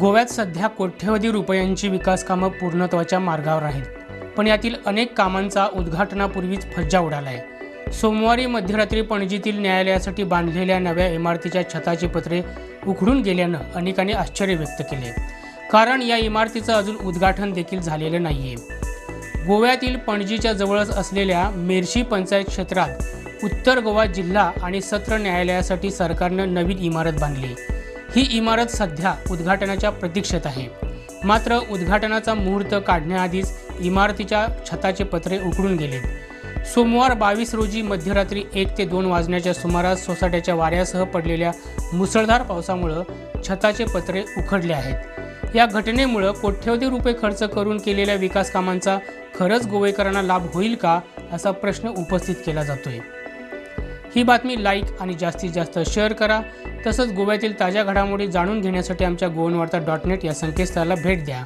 गोव्यात सध्या कोट्यवधी रुपयांची विकास कामं पूर्णत्वाच्या मार्गावर आहेत. पण यातील अनेक कामांचा उद्घाटनापूर्वीच फज्जा उडाला आहे सोमवारी मध्यरात्री पणजीतील न्यायालयासाठी बांधलेल्या नव्या इमारतीच्या छताची पत्रे उखडून गेल्यानं अनेकांनी आश्चर्य व्यक्त केले कारण या इमारतीचं अजून उद्घाटन देखील झालेलं नाहीये. गोव्यातील पणजीच्या जवळच असलेल्या मेर्शी पंचायत क्षेत्रात उत्तर गोवा जिल्हा आणि सत्र न्यायालयासाठी सरकारनं नवीन इमारत बांधली. ही इमारत सध्या उद्घाटनाच्या प्रतीक्षेत आहे. मात्र उद्घाटनाचा मुहूर्त काढण्याआधीच इमारतीच्या छताचे पत्रे उकडून गेले. सोमवार बावीस रोजी मध्यरात्री एक ते दोन वाजण्याच्या सुमारास सोसाट्याच्या वाऱ्यासह पडलेल्या मुसळधार पावसामुळं छताचे पत्रे उखडले आहेत. या घटनेमुळं कोट्यवधी रुपये खर्च करून केलेल्या विकास कामांचा खरंच गोवेकरांना लाभ होईल का असा प्रश्न उपस्थित केला जातोय. ही बातमी लाईक आणि जास्तीत जास्त शेअर करा. तसंच गोव्यातील ताज्या घडामोडी जाणून घेण्यासाठी आमच्या गोवनवार्ता डॉट नेट या संकेतस्थळाला भेट द्या.